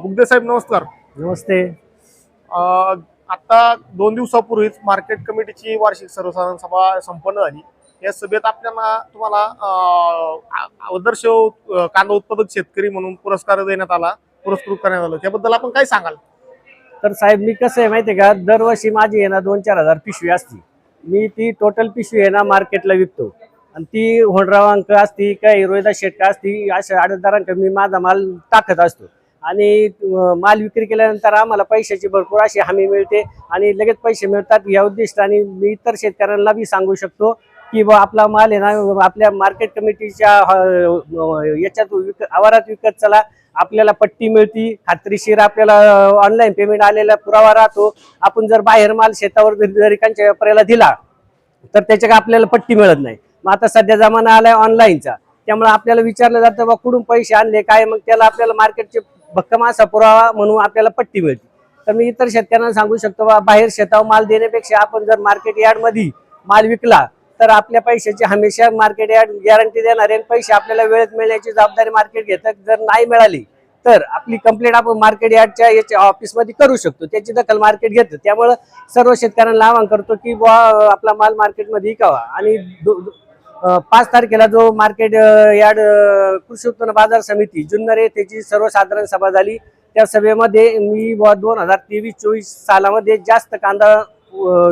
बुगदे साहेब नमस्कार. नमस्ते. आता दोन दिवसापूर्वीच मार्केट कमिटीची वार्षिक सर्वसाधारण सभा संपन्न झाली. या सभेत आपल्याला तुम्हाला आदर्श कांदा उत्पादक शेतकरी म्हणून पुरस्कार देण्यात आला पुरस्कृत करण्यात आला. त्याबद्दल आपण काय सांगाल? तर साहेब मी कसं आहे माहिती आहे का दरवर्षी माझी आहे ना दोन चार हजार पिशवी असती. मी ती टोटल पिशवी आहे ना मार्केटला विकतो. आणि ती होंडराव अंक असती काही रोहिदास शेटका असती अशा आडतदारांक मी माझा माल टाकत असतो. आणि माल विक्री केल्यानंतर आम्हाला पैशाची भरपूर अशी हमी मिळते आणि लगेच पैसे मिळतात या उद्दिष्टाने मी इतर शेतकऱ्यांना बी सांगू शकतो की बा आपला माल आहे ना आपल्या मार्केट कमिटीच्या याच्यात विक आवारात विकत चला आपल्याला पट्टी मिळती खात्रीशीर आपल्याला ऑनलाईन पेमेंट आलेला पुरावा राहतो. आपण जर बाहेर माल शेतावर जर व्यापाऱ्याला दिला तर त्याच्या आपल्याला पट्टी मिळत नाही. मग आता सध्या जमाना आलाय ऑनलाईनचा त्यामुळे आपल्याला विचारलं जातं बा कुठून पैसे आणले काय? मग त्याला आपल्याला मार्केटचे भक्कम असा पुरावा म्हणून आपल्याला पट्टी मिळते. तर मी इतर शेतकऱ्यांना सांगू शकतो बा बाहेर शेतावर माल देण्यापेक्षा आपण जर मार्केट यार्डमध्ये माल विकला तर आपल्या पैशाची हमेशा मार्केट यार्ड गॅरंटी देणारे आणि पैसे आपल्याला वेळेत मिळण्याची जबाबदारी मार्केट घेतात जर नाही मिळाली तर आपली कंप्लेंट आपण मार्केट यार्डच्या याच्या ऑफिसमध्ये करू शकतो. त्याची दखल मार्केट घेतं. त्यामुळं सर्व शेतकऱ्यांना आवाहन करतो की बुवा आपला माल मार्केटमध्ये विकावा आणि पाच तारखेला जो मार्केट यार्ड कृषी उत्पन्न बाजार समिती जुन्नर येथेची सर्वसाधारण सभा झाली. त्या सभेमध्ये मी दोन हजार तेवीस चोवीस सालामध्ये जास्त कांदा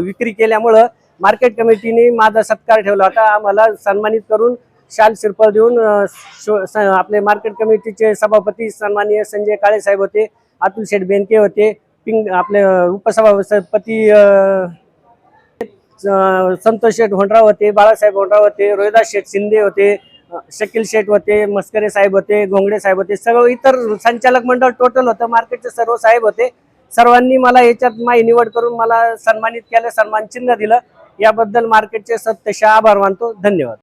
विक्री केल्यामुळं मार्केट कमिटीने माझा सत्कार ठेवला होता. आम्हाला सन्मानित करून शाल शिरपळ देऊन शो- स- आपले मार्केट कमिटीचे सभापती सन्माननीय संजय काळे साहेब होते अतुल शेठ बेनके होते पिंग आपले उपसभापती संतोष शेठ होंडराव होते बाळासाहेब होंडराव होते रोहिदास शेठ शिंदे होते शकील शेठ होते मस्करे साहेब होते घोंगडे साहेब होते सगळं इतर संचालक मंडळ टोटल होतं मार्केटचे सर्व साहेब होते. सर्वांनी मला याच्यात माही निवड करून मला सन्मानित केलं सन्मान चिन्ह दिलं. याबद्दल मार्केटचे सत्यशा आभार मानतो. धन्यवाद.